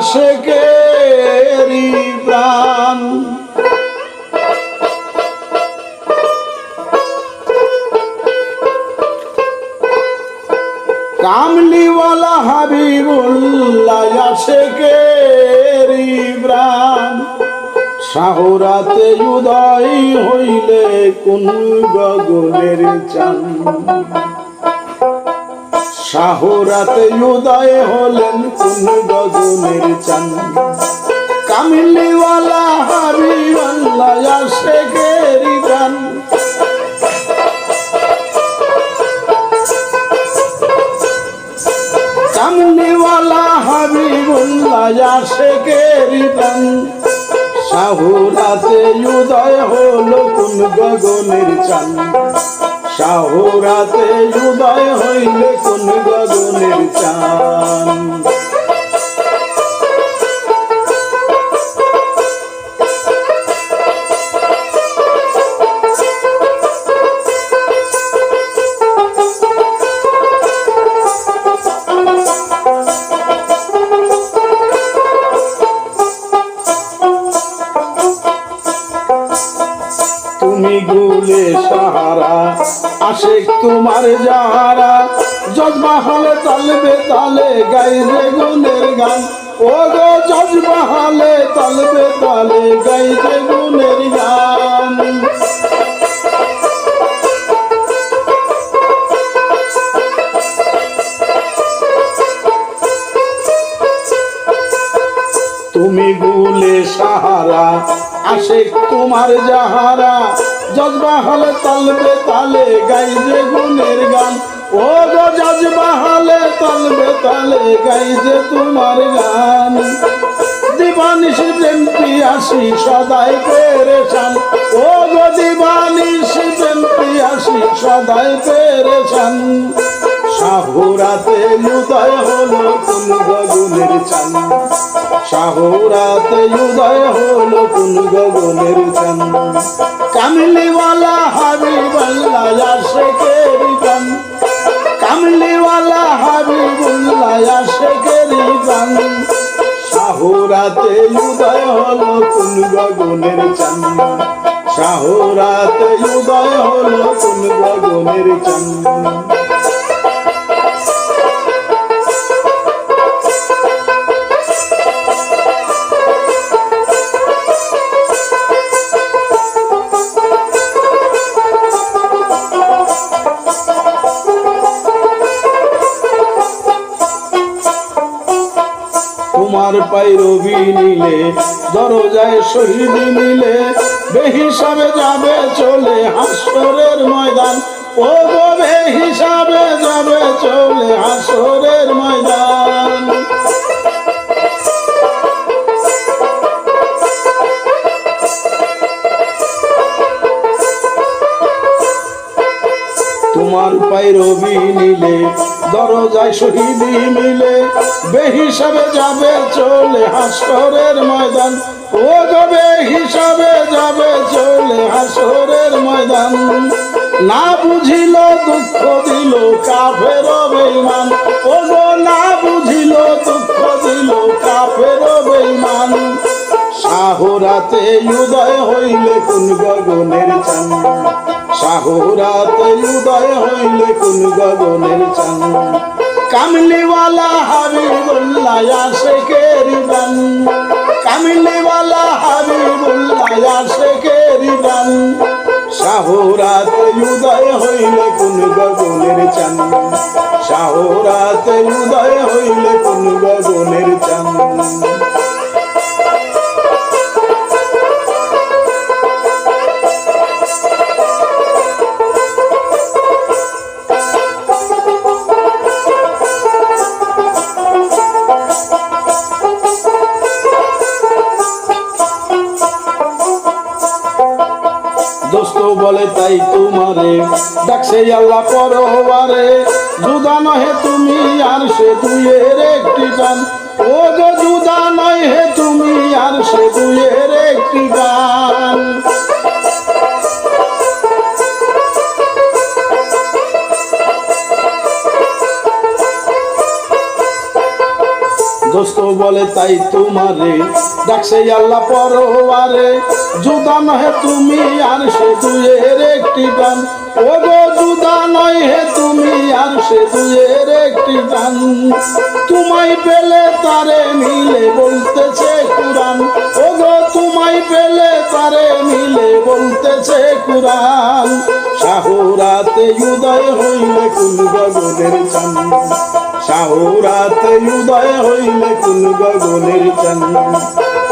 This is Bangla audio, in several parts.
আশেকেরি প্রাণ। কামলিওয়ালা হাবিবুল্লাহ আশেকেরি প্রাণ। শাহরাতে উদয় হইলে কোন গগনের চান শাহরাতে উদয় হলেন কোন গগনের চান। কামলিওয়ালা হাবিবাল্লাহ আশেকেরি গান। কামলিওয়ালা হাবিবুল্লাহ আশেকেরি গান। শাহরাতে উদয় হলো কোন গগনের চান। শাহরাতে উদয় হইলে কোন গগনের চান গুলে সাহারা আসে তোমার যাহারা। জজবা হলে তালবে তালে গাইবে গুনের গান। ও গো জজবা হলে তালবে তালে গাইবে গুনের গান। তুমি গুলে সাহারা আসে তোমার যাহারা। জজবা হলে তালবে তালে গাইছে গুনের গান। ও গো জজবা হলে তালবে তালে গাইছে তোমার গান। দিবানিস প্রেম পিয়াসি সদাই পেরেছান ও গো দিবানিস প্রেম পিয়াসি সদাই পেরেছান শাহুরাতে উদয় হলো কোন গগনের চান শাহুরাতে উদয় হলো কোন গগনের চান কামলিওয়ালা হাবিবাল্লাহ আশেকের গান। কামলিওয়ালা হাবিবুল্লাহ আশেকের গান। শাহুরাতে উদয় হলো কোন গগনের চান শাহুরাতে উদয় হলো কোন গগনের চান তোমার পাইরবি নিলে দরজায় শহীদ নিলে বেহিসাবে যাবে চলে হাসরের ময়দান। ও গো বেহিসাবে যাবে চলে হাসরের ময়দান। তোমার পাইরবি নিলে দরজায় শহীদি মিলে বেহিসাবে যাবে চলে হাসরের ময়দান। ও গবে হিসাবে যাবে চলে হাসরের ময়দান। না বুঝিল দুঃখ দিল কাফের বেইমান ও না বুঝিল দুঃখ দিল কাফের বেইমান শাহরাতে উদয় হইলে কোন গগনের চান। শাহরাতে উদয় হইলে কোন গগনের চান। কামলিওয়ালা হাবিবুল্লাহ আশেকের গান কামলিওয়ালা হাবিবুল্লাহ আশেকের গান শাহরাতে উদয় হইলে কোন গগনের চান। শাহরাতে উদয় হইলে কোন গগনের চান। দোস্ত বলে তাই তোমারে ডাকছে আল্লাহ পরবারে জুদা নহে তুমি আর সে দুইয়ের একটি গান। ও গো জুদা নয় হে তুমি আর সে দুইয়ের একটি গান। দোস্ত বলে তাই তোমারে ডাকছে আল্লাহ পরোয়ারে জুদা নহে তুমি, আর সে দুয়ের একটি গান ও গো জুদা নয় হে তুমি, আর সে দুয়ের একটি গান তোমায় পেলে তারে মিলে বলতেছে কুরান ও গো তোমায় পেলে তারে মিলে বলতেছে কুরান শাহরাতে উদয় হইলে কুল গগনের চান। শাহরাতে উদয় হইলে কুল গগনের চান।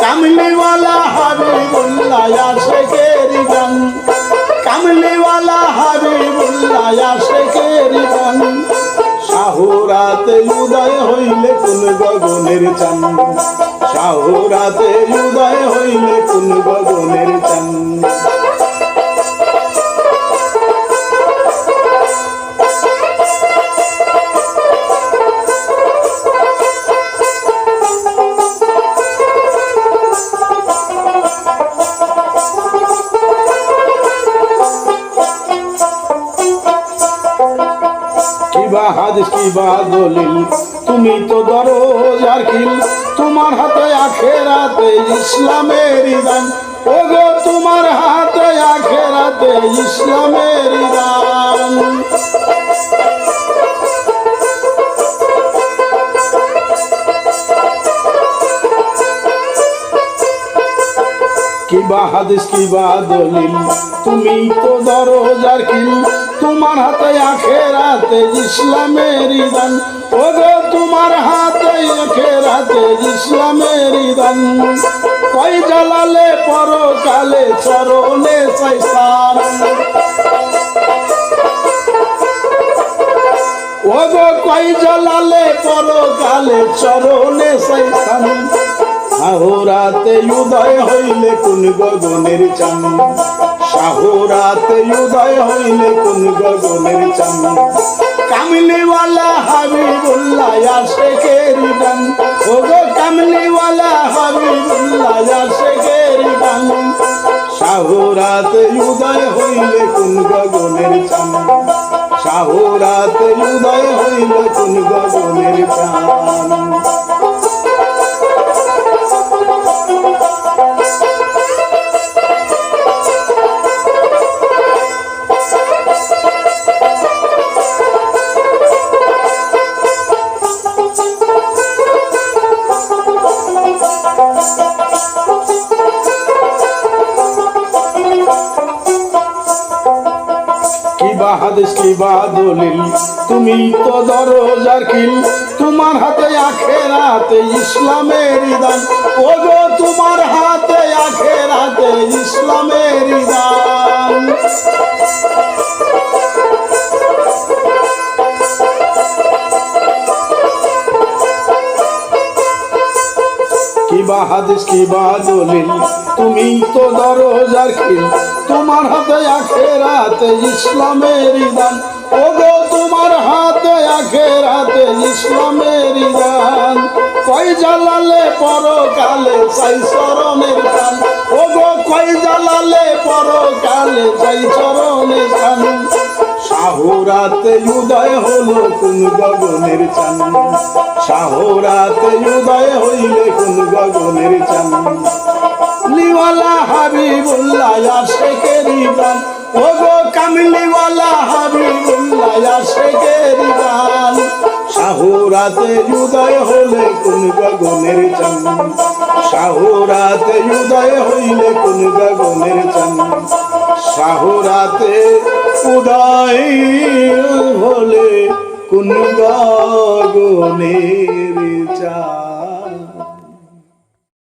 কামলিওয়ালা হাবিবুল্লাহ শেখের গান। কামলিওয়ালা হাবিবুল্লাহ শেখের গান। শাহরাতে উদয় হইলে কোন গগনের চান। শাহরাতে উদয় হইলে কোন গগনের চান। হাদিস কিবা দলিল? তুমি তো দরো জারকিল তোমার হাতে আখেরাতে ইসলামের দান ও গো তোমার হাতে আখেরাতে ইসলামের দান কিবা হাদিস কিবা দলিল? তুমি তো দরজার কিল তোমার হাতে আখেরাতে ইসলামের দান ও গো তোমার হাতে আখেরাতে ইসলামের দান কই জ্বালালে পরকালে চরণে সাইসান ও গো কই জ্বালালে পরকালে চরণে সাইসান শাহরাতে উদয় হইলে কোন গগনের চান? শাহরাতে উদয় হইলে কোন গগনের চান? কামলিওয়ালা হাবিবুল্লাহ আশেকের গান। ও গো কামলিওয়ালা হাবিবুল্লাহ আশেকের গান। শাহরাতে উদয় হইলে কোন গগনের চান? শাহরাতে উদয় হইলে কোন গগনের চান? কিবা হাদিস কিবা দলিল তুমি তো দরজার কিল তোমার হাতে আখেরাতে ইসলামের দান ও গো তোমার হাতে আখেরাতে ইসলামের দান কিবা হাদিস কিবা দলিল তুমি তো দরজার খিল তোমার হাতে আখেরাতে ইসলামের দান ও গো তোমার হাতে আখেরাতে ইসলামের দান কই জ্বালালে পরকালে সাই চরণের কান? ও গো কই জ্বালালে পরকালে চাই চরণের কান? শাহরাতে উদয় হলো কোন গগনের চান। শাহরাতে উদয় হইলে কোন গগনের চান। লিওয়ালা হাবিবুল্লাহ আশেকেরি গান ও গো কামলিওয়ালা হাবিবুল্লাহ আশেকেরি গান শাহরাতে উদয় হলে গগনের চান। শাহরাতে উদয় হইলে কোন গগনের চান। শাহরাতে উদয় হলে কোন গগনের চা